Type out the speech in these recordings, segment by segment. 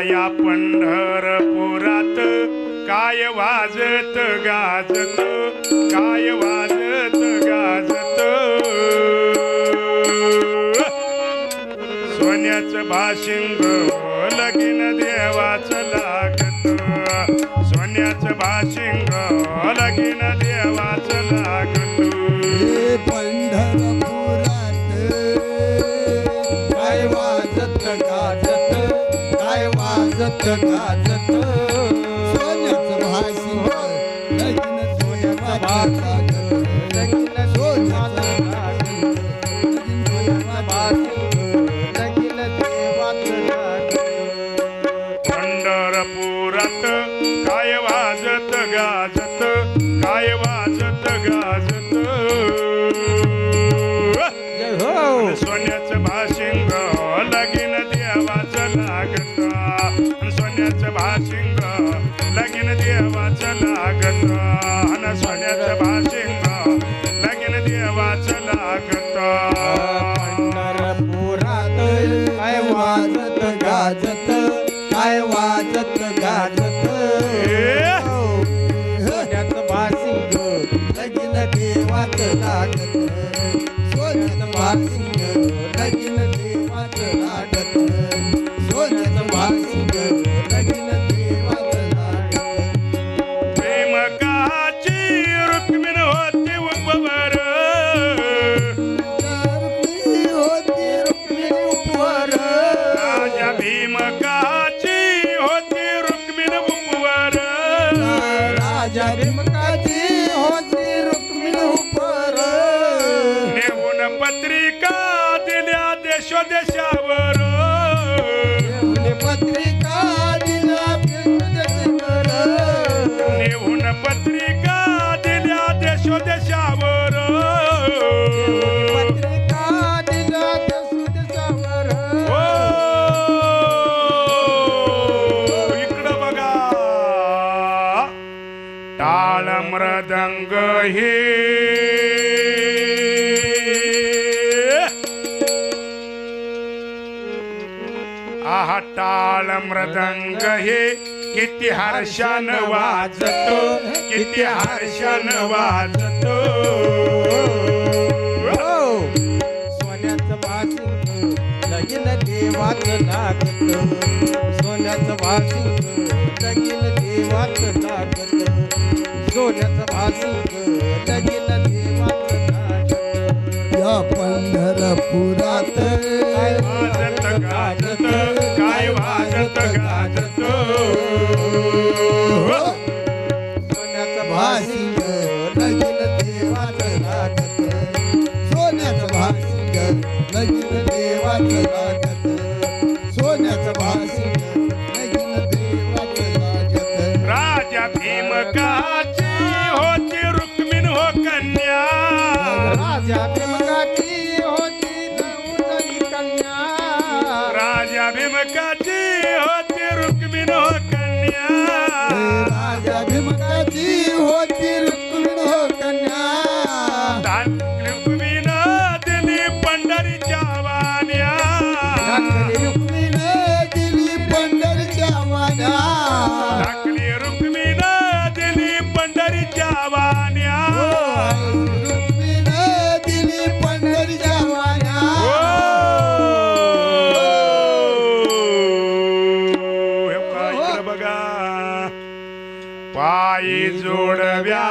या पंढरपुरात. काय वाजत गाजत काय वाजत गाजत. सोन्याचं भाशिंग लगीन देवाचं लागत. सोन्याचं भाशिंग लगीन देवाचं लागत. पंढर वाजत देवाच लागत सोन्याचं टाळ मृदंग हे आहा टाळ मृदंग हे किती हर्षण वाजतो किती हर्षण वाजतो. हो. सोन्याचं भासिंग लगीन देवाच लागत. सोन्याचं भासिंग लगीन देवाच लागत. सोन्याचं भासिंग लगीन देवाच या पंढरपुरात काय वाजत गाजत काय वाजत गाजत. सोन्याचं भासिंग लगीन देवाचं लागत सोन्याचं भासिंग लगीन देवाचं लागत सोन्याचं राजा भीमकाची होती रुक्मिण हो कन्या. राजा भीमकाची होती रुक्मिण हो कन्या. रुक्मिण दिली पंढरीच्या वाण्या.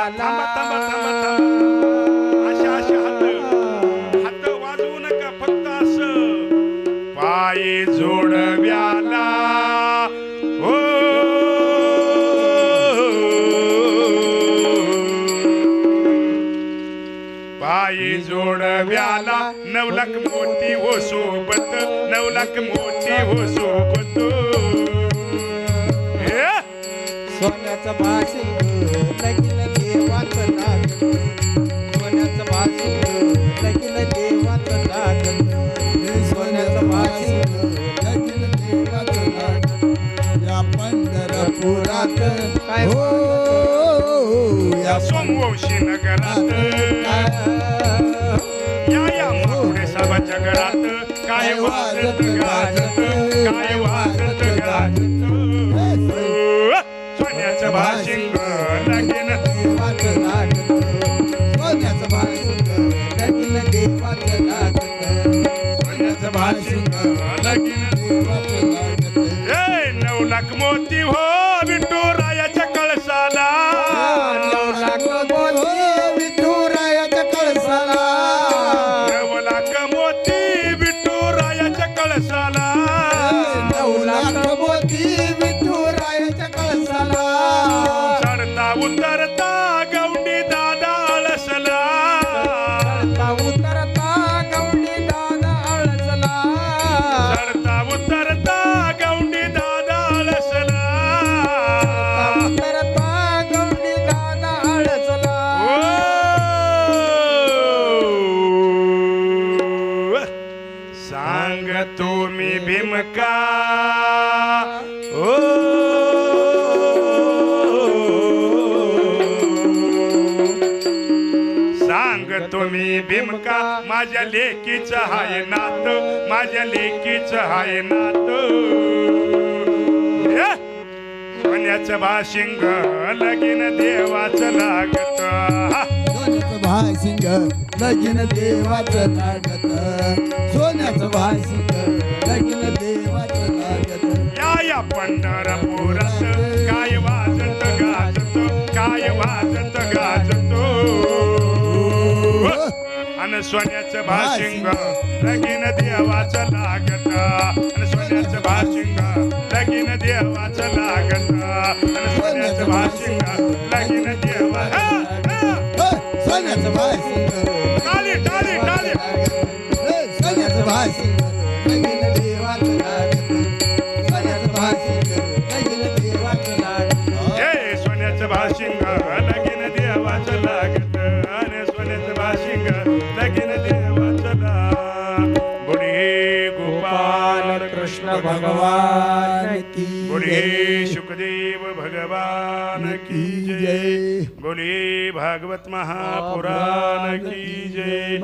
झाला अशा अशा हात हात वाजवू नका फक्त अस. पायी जोडव्याला हो पायी जोडव्याला नवलक मोठी हो सोबत नवलक मोठी हो सोबत. सोन्याचं भासिंग पंढरपुरात काय हो या सोमवंशी नगरात या या माकुडे साहेबाच्या घरात काय वाजत गाजत काय वाजत गाजत सोन्याचं भाषिंग उतरता तुम्ही भीमका. माझ्या लेकीचं हाय नात. माझ्या लेकीचं हाय नात? सोन्याचं भाशिंग लगीन देवाचं लागत. भाशिंग लगीन देवाचं लागत. सोन्याचं भाशिंग लगीन देवाचं लागत. या या पंढरपुरात सोन्याचं भाशिंग लगीन देवाचं लागत. सोन्याचं भाशिंग लगीन देवाचं लागत. सोन्याचं भाशिंग लगीन देवा हा. सोन्याचं भाशिंग टाळी, टाळी, टाळी. सोन्याचं भाशिंग भगवान की बोलिए सुखदेव भगवान की जय। बोलिए भागवत महापुराण की जय।